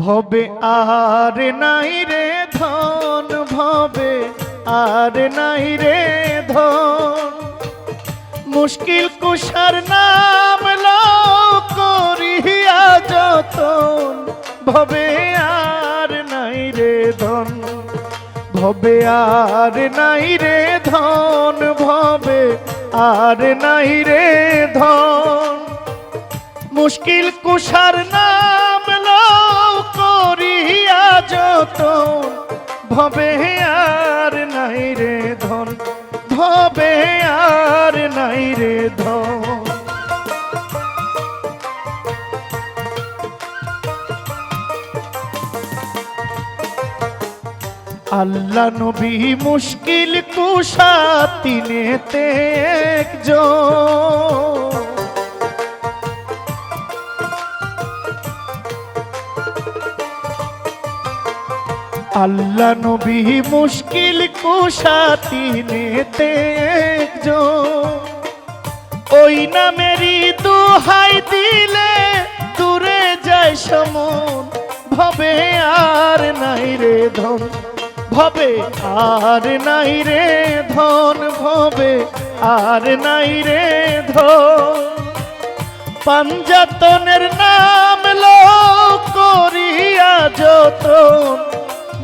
ভবে আর নাই রে ধন, ভবে আর নাই রে ধন। মুশকিল কুষার নাম করিয়া যতন, ভবে আর নাই রে ধন। ভবে আর নাই রে ধন, ভবে আর নাই রে ধন। মুশকিল কুষার নাম ভবে আর নাই রে ধন ভবে আর নাই রে ধন। আল্লাহ নবী মুশকিল কুষা তিনেতে একজন। আল্লাহ নবী মুশকিল কুষা তিনেতে একজন। ওই নামেরই দুহাই দিলে দূরে যায় সমন। ভবে আর নাই রে ধন, ভবে আর নাই রে ধন, ভবে আর নাই রে ধন। পাঞ্জাতনের নাম লো করিয়া যতন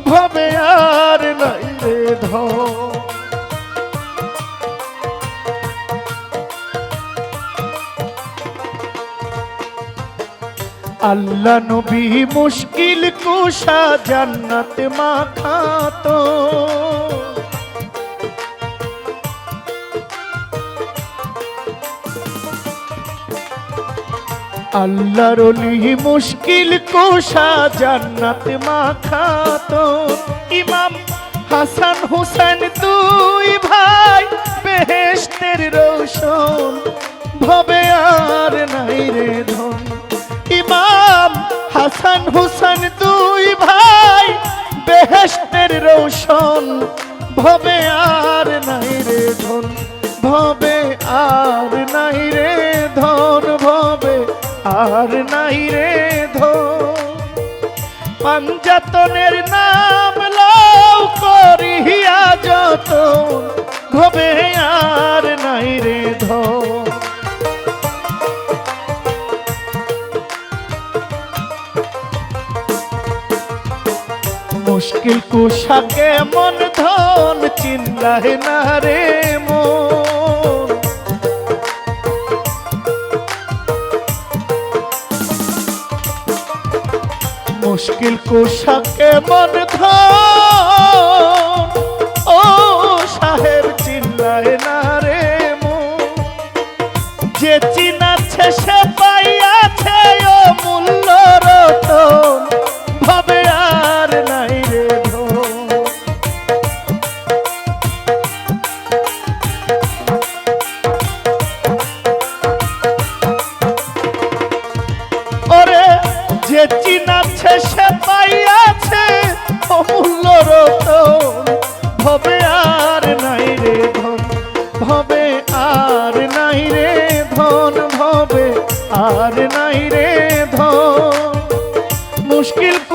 ভবে আর নাই রে আল্লাহ নবী মুশকিল কুশা জান্নাত মাখাতো আল্লাহর অলি মুশকিল কুশা জান্নাত মাখাতো ইমাম হাসান হুসেন দুই ভাই, বেহেশতের রোশন, ভবে আর নাই রে ধন। ইমাম হাসান হুসেন দুই ভাই, বেহেশতের রোশন, ভবে আর নাই রে ধন। ভবে আর নাই রে ধন। আর নাই রে ধন পাঞ্জাতনের নাম লাও করিয়া যত ভবে আর নাই রে ধো মুশকিল কুশাকে মন ধন চিল্লাহে না রে কুশাকে মন ও সাহেব চিল্লাহে না রে মু যে চিনাচ্ছে সে পাইয়াছে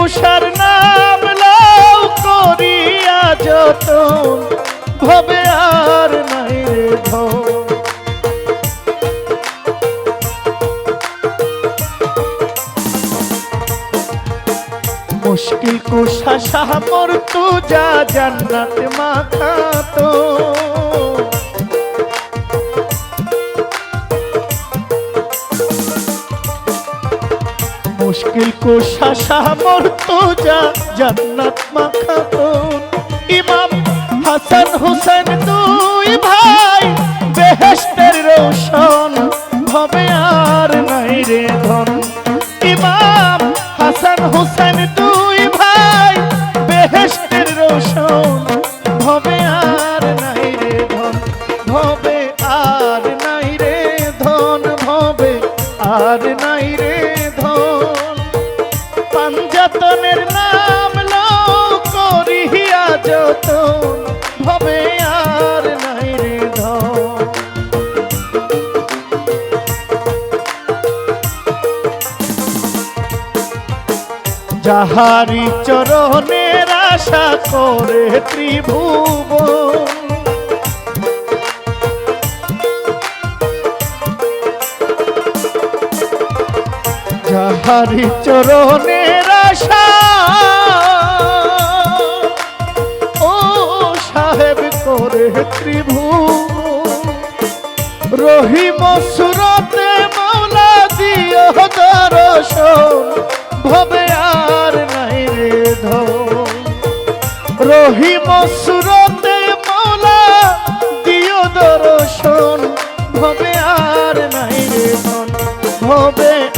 কুষার নাম লাও করিয়া যতন, ভবে আর নাই রে মুশকিল কুষা সামর তু যা জান্নাত মাখাতো মুশকিল কুষা সামর তু যা জান্নাত মাখাতো ইমাম হাসান হুসেন দুই ভাই, বেহেশতের রোশন, ভবে আর নাই রে ধন। ইমাম হাসান হুসেন দুই ভাই, বেহেশতের রোশন, ভবে আর নাই রে ধন। ভবে আর নাই রে ধন, ভবে আর নাই রে ভবে আর নাই রে ধন। যাহারি চরণের আশা করে ত্রিভুবন যাহারি চরণের আশা সাহেব করে ত্রিভুব। রহিম সুরতে মাওলা দিও দর্শন, ভবে আর নাই রে ধ রহিম সুরতে